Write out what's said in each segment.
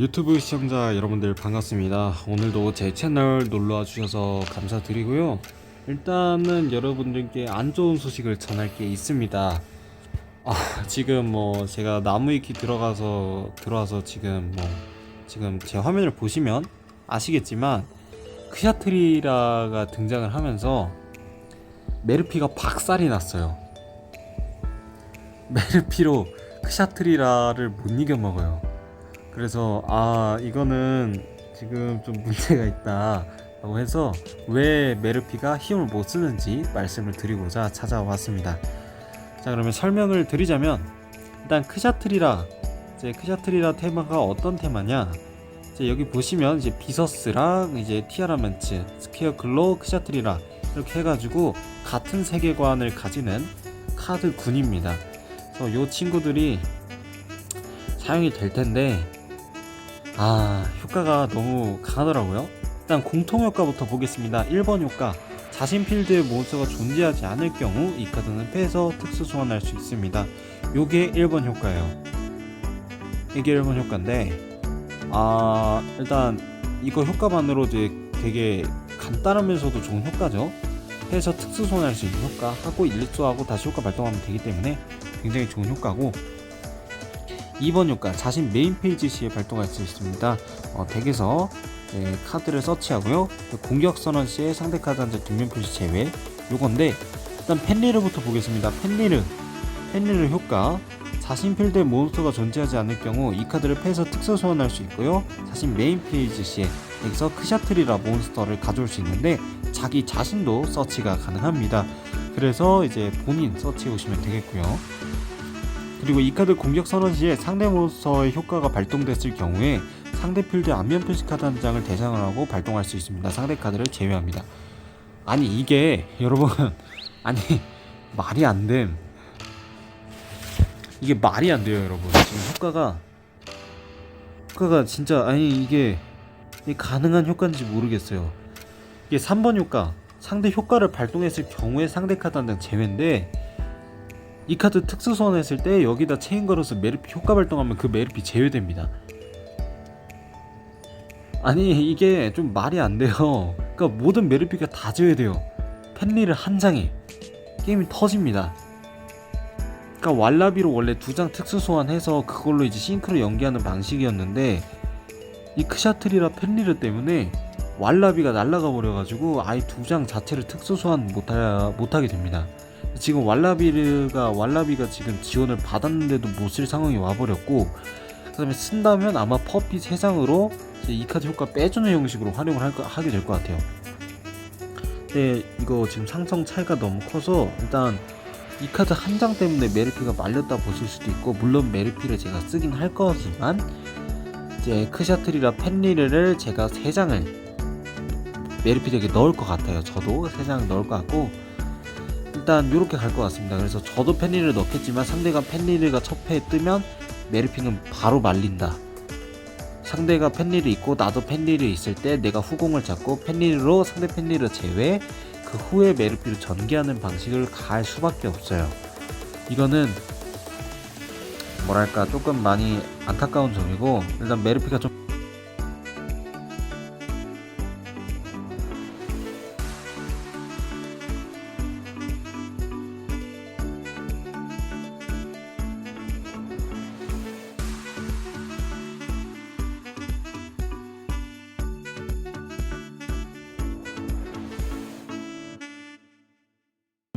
유튜브 시청자 여러분들 반갑습니다. 오늘도 제 채널 놀러와 주셔서 감사드리고요. 일단은 여러분들께 안 좋은 소식을 전할 게 있습니다. 아, 지금 뭐 제가 나무 위키 들어가서 들어와서 지금 뭐 지금 제 화면을 보시면 아시겠지만 크샤트리라가 등장을 하면서 메르피가 박살이 났어요. 메르피로 크샤트리라를 못 이겨 먹어요. 그래서 아 이거는 지금 좀 문제가 있다 라고 해서 왜 메르피가 힘을 못 쓰는지 말씀을 드리고자 찾아왔습니다. 자 그러면 설명을 드리자면 일단 크샤트리라 이제 크샤트리라 테마가 어떤 테마냐 이제 여기 보시면 이제 비서스랑 이제 티아라멘츠 스퀘어 글로 크샤트리라 이렇게 해가지고 같은 세계관을 가지는 카드 군입니다. 그래서 요 친구들이 사용이 될 텐데 아 효과가 너무 강하더라고요. 일단 공통 효과부터 보겠습니다. 1번 효과. 자신 필드에 몬스터가 존재하지 않을 경우 이 카드는 패에서 특수 소환할 수 있습니다. 요게 1번 효과예요. 이게 1번 효과인데 아 일단 이거 효과만으로 이제 되게 간단하면서도 좋은 효과죠. 패에서 특수 소환할 수 있는 효과 하고 일수하고 다시 효과 발동하면 되기 때문에 굉장히 좋은 효과고 2번 효과 자신 메인 페이지 시에 발동할 수 있습니다. 어, 덱에서 네, 카드를 서치하고요. 공격 선언 시에 상대 카드 한장 뒷면 표시 제외 요건데 일단 펜리르부터 보겠습니다. 펜리르 펜리르 효과 자신 필드에 몬스터가 존재하지 않을 경우 이 카드를 패서 특수 소환할 수 있고요. 자신 메인 페이지 시에 여기서 크샤트리라 몬스터를 가져올 수 있는데 자기 자신도 서치가 가능합니다. 그래서 이제 본인 서치해 오시면 되겠고요. 그리고 이 카드 공격 선언 시에 상대 몬스터의 효과가 발동됐을 경우에 상대 필드 안면 표시 카드 한 장을 대상을 하고 발동할 수 있습니다. 상대 카드를 제외합니다. 아니 이게 여러분 아니 말이 안 됨. 이게 말이 안 돼요, 여러분. 지금 효과가 효과가 진짜 아니 이게, 이게 가능한 효과인지 모르겠어요. 이게 3번 효과 상대 효과를 발동했을 경우에 상대 카드 한 장 제외인데 이 카드 특수 소환했을 때 여기다 체인 걸어서 메르피 효과 발동하면 그 메르피 제외됩니다. 아니 이게 좀 말이 안 돼요. 그러니까 모든 메르피가 다 제외돼요. 펜리를 한 장에 게임이 터집니다. 그러니까 왈라비로 원래 두 장 특수 소환해서 그걸로 이제 싱크로 연기하는 방식이었는데 이 크샤트리라 펜리르 때문에 왈라비가 날라가 버려가지고 아예 두 장 자체를 특수 소환 못하, 못하게 됩니다. 지금 왈라비가 왈라비가 지금 지원을 받았는데도 못 쓸 상황이 와버렸고 그다음에 쓴다면 아마 퍼피 3장으로 이 카드 효과 빼주는 형식으로 활용을 할, 거- 하게 될 것 같아요. 근데 이거 지금 상성 차이가 너무 커서 일단 이 카드 한 장 때문에 메르피가 말렸다 보실 수도 있고 물론 메르피를 제가 쓰긴 할 거지만 이제 크샤트리라 펜리르를 제가 3장을 메르피 덱에 넣을 것 같아요. 저도 3장을 넣을 것 같고 일단 이렇게 갈 것 같습니다. 그래서 저도 펜리를 넣겠지만 상대가 펜리르가 첫 패에 뜨면 메르피는 바로 말린다. 상대가 펜리르 있고 나도 펜리르 있을 때 내가 후공을 잡고 펜리르로 상대 펜리르 제외 그 후에 메르피를 전개하는 방식을 갈 수밖에 없어요. 이거는 뭐랄까 조금 많이 안타까운 점이고 일단 메르피가 좀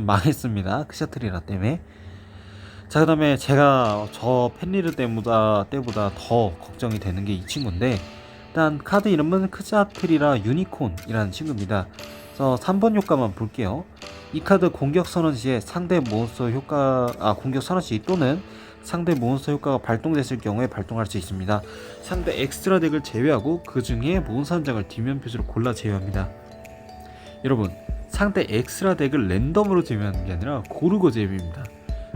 망했습니다. 크샤트리라 때문에. 자, 그 다음에 제가 저 펜리르 때보다 때보다 더 걱정이 되는 게 이 친구인데 일단 카드 이름은 크샤트리라 유니콘이라는 친구입니다. 그래서 3번 효과만 볼게요. 이 카드 공격 선언 시에 상대 몬스터 효과 아 공격 선언 시 또는 상대 몬스터 효과가 발동됐을 경우에 발동할 수 있습니다. 상대 엑스트라 덱을 제외하고 그 중에 몬스터 한 장을 뒷면 표시로 골라 제외합니다. 여러분 상대 엑스트라 덱을 랜덤으로 제외하는 게 아니라 고르고 제외입니다.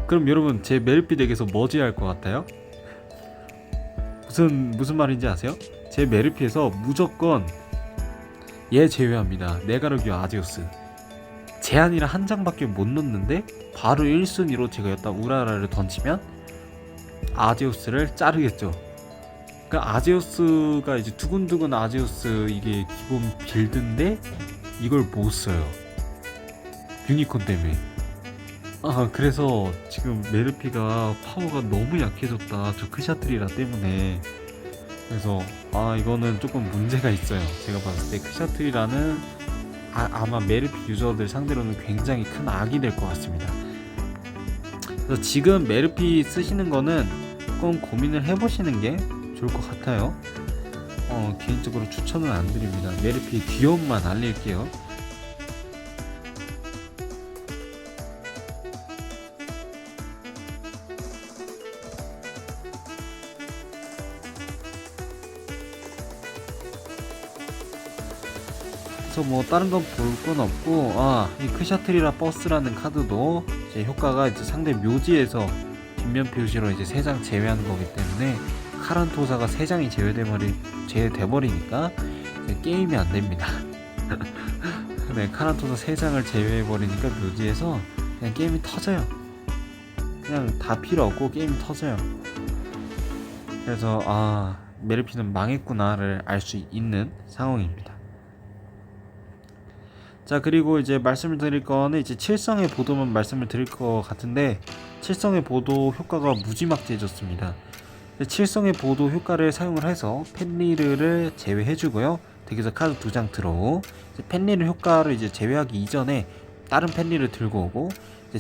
그럼 여러분 제 멜피 덱에서 뭐 제외할 것 같아요? 무슨 무슨 말인지 아세요? 제 메르피에서 무조건 얘 제외합니다. 네가르기와 아지오스. 제한이라 한 장밖에 못 넣는데 바로 1순위로 제가 여기다 우라라를 던지면 아지오스를 자르겠죠. 그 아제우스가 이제 두근두근 아제우스 이게 기본 빌드인데 이걸 못 써요. 유니콘 때문에. 아 그래서 지금 메르피가 파워가 너무 약해졌다. 저 크샤트리라 때문에. 그래서 아 이거는 조금 문제가 있어요. 제가 봤을 때 크샤트리라는 아, 아마 메르피 유저들 상대로는 굉장히 큰 악이 될 것 같습니다. 그래서 지금 메르피 쓰시는 거는 조금 고민을 해보시는 게 좋을 것 같아요. 어, 개인적으로 추천은 안 드립니다. 메르피 귀여움만 알릴게요 그래서 뭐 다른 건 볼 건 없고 아 이 크샤트리라 버스라는 카드도 이제 효과가 이제 상대 묘지에서 뒷면 표시로 이제 세장 제외하는 거기 때문에 카란토사가 세 장이 제외돼 버리 제외돼 버리니까 이제 게임이 안 됩니다. 네 카란토사 세 장을 제외해 버리니까 묘지에서 그냥 게임이 터져요. 그냥 다 필요 없고 게임이 터져요. 그래서 아 메르피는 망했구나를 알 수 있는 상황입니다. 자 그리고 이제 말씀을 드릴 거는 이제 칠성의 보도만 말씀을 드릴 것 같은데 칠성의 보도 효과가 무지막지해졌습니다. 칠성의 보도 효과를 사용을 해서 펜리르를 제외해주고요. 덱에서 카드 두 장 들어오. 펜리르 효과를 이제 제외하기 이전에 다른 펜리를 들고 오고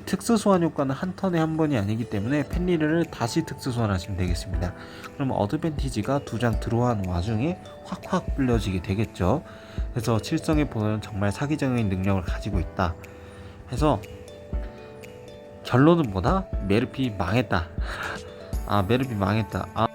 특수 소환 효과는 한 턴에 한 번이 아니기 때문에 펜리르를 다시 특수 소환하시면 되겠습니다. 그럼 어드밴티지가 두 장 들어온 와중에 확확 불려지게 되겠죠. 그래서 칠성의 보는 정말 사기적인 능력을 가지고 있다. 해서 결론은 뭐다? 메르피 망했다. 아 메르피 망했다. 아